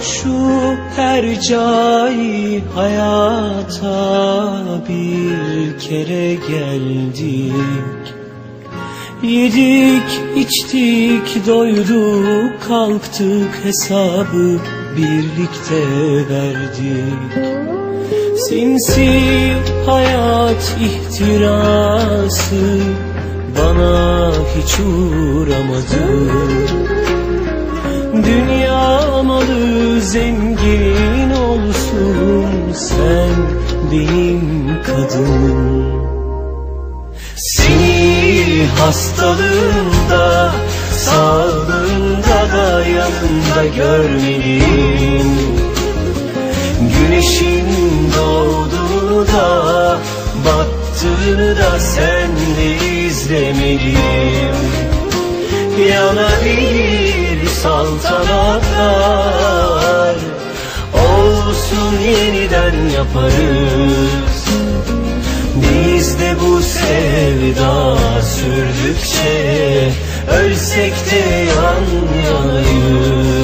Şu hercai hayata bir kere geldik. Yedik, içtik, doyduk, kalktık hesabı birlikte verdik. Sinsi hayat ihtirası bana hiç uğramadı. Dünya malı zengin olsun sen benim kadınım. Seni hastalığında sağlığında da yanında görmeliyim. Güneşin doğduğunu da battığını da sen de izlemeliyim Yanabilir saltanatlar. Olsun yeniden yaparız. Biz de bu sevda sürdükçe Ölsek de yan yanayız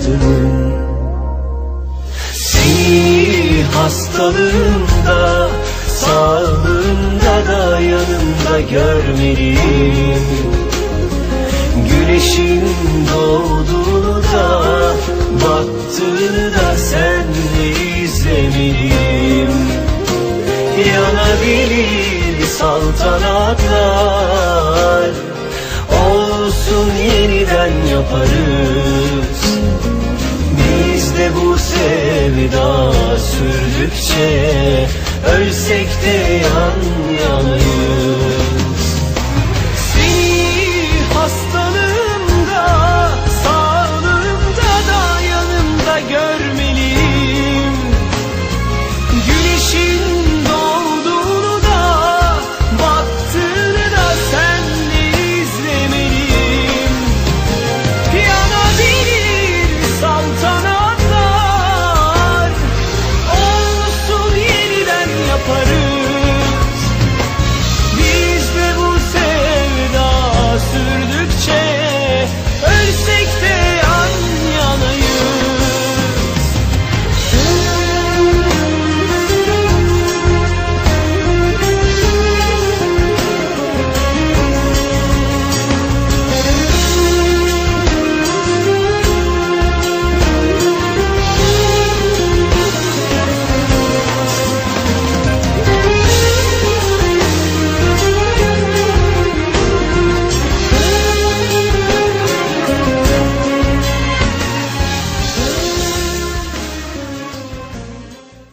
kadınım Seni hastalığında sağlığında da yanımda görmeliyim. Güneşin doğduğunu da battığını da sen de izlemeliyim. Yanabilir saltanatlar Olsun yeniden de bu sevda sürdükçe Ölsek de yan yanayız